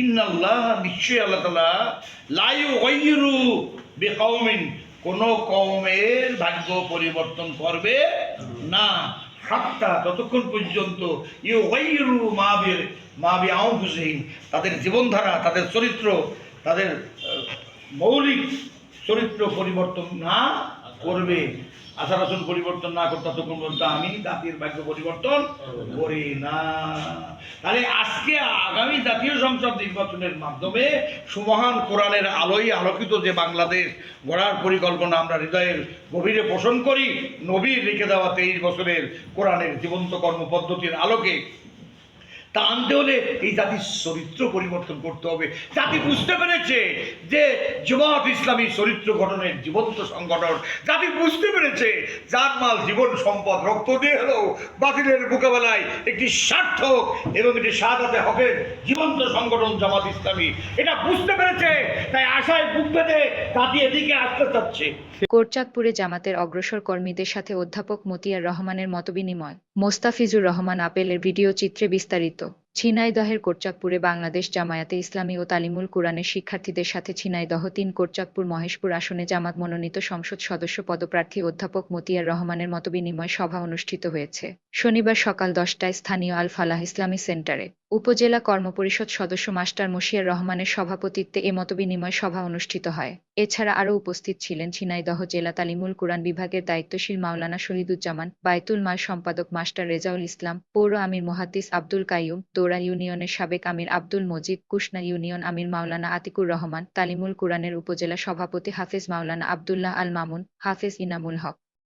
ইন্নাল্লাহ নিশ্চয়ই আল্লাহ তালা লাইউ ওয়াইরু বেকাউমিন কোন কওমের ভাগ্য পরিবর্তন করবে না। হাত্তা ততক্ষণ পর্যন্ত ইউ ওয়াইরু মাবির, মাবি আউফুসিহিম, তাদের জীবনধারা, তাদের চরিত্র, তাদের মৌলিক চরিত্র পরিবর্তন না করবে। আচার আচরণ পরিবর্তন না করতে ততক্ষণ পর্যন্ত আমি জাতির ভাগ্য পরিবর্তন করি না। তাহলে আজকে আগামী জাতীয় সংসদ নির্বাচনের মাধ্যমে সুমহান কোরআনের আলোয় আলোকিত যে বাংলাদেশ গড়ার পরিকল্পনা আমরা হৃদয়ের গভীরে পোষণ করি নবীর রেখে দেওয়া তেইশ বছরের কোরআনের জীবন্ত কর্মপদ্ধতির আলোকে তা আনতে হলে এই জাতির চরিত্র পরিবর্তন করতে হবে। জাতি বুঝতে পেরেছে যে জমাত ইসলামী চরিত্র গঠনের জীবন্ত সংগঠন। জাতি বুঝতে পেরেছে যার মাল জীবন, সম্পদ, রক্ত দিয়ে হলেও বাতিলের মোকাবেলায় একটি সার্থক এবং একটি সাদাতে হকের জীবন্ত সংগঠন জামাত ইসলামী। এটা বুঝতে পেরেছে, তাই আশায় বুক বেঁধে জাতি এদিকে আসতে চাচ্ছে। কোরচাঁদপুরে জামাতের অগ্রসর কর্মীদের সাথে অধ্যাপক মতিয়ার রহমানের মতবিনিময়। মোস্তাফিজুর রহমান আপেলের ভিডিও চিত্রে বিস্তারিত। ঝিনাইদহের কোরচাঁদপুরে বাংলাদেশ জামায়াতে ইসলামী ও তালিমুল কুরআনের শিক্ষার্থীদের সাথে ঝিনাইদহ তিন কোরচাঁদপুর মহেশপুর আসনে জামাত মনোনীত সংসদ সদস্য পদপ্রার্থী অধ্যাপক মতিয়ার রহমানের মতবিনিময় সভা অনুষ্ঠিত হয়েছে। শনিবার সকাল দশটায় স্থানীয় আল ফালাহ ইসলামী সেন্টারে উপজেলা কর্মপরিষদ সদস্য মাস্টার মশিয়ার রহমানের সভাপতিত্বে এ মতবিনিময় সভা অনুষ্ঠিত হয়। এছাড়া আরও উপস্থিত ছিলেন ঝিনাইদহ জেলা তালিমুল কুরআন বিভাগের দায়িত্বশীল মাওলানা শহীদুজ্জামান, বায়তুল মাল সম্পাদক মাস্টার রেজাউল ইসলাম, পৌর আমির মোহাদ্দিস আব্দুল কাইয়ুম দোরা ইউনিয়নের সাবেক আমির আব্দুল মজিদ, কুশনা ইউনিয়ন আমির মাওলানা আতিকুর রহমান, তালিমুল কুরআনের উপজেলা সভাপতি হাফেজ মাওলানা আবদুল্লাহ আল মামুন, হাফেজ ইনামুল হক।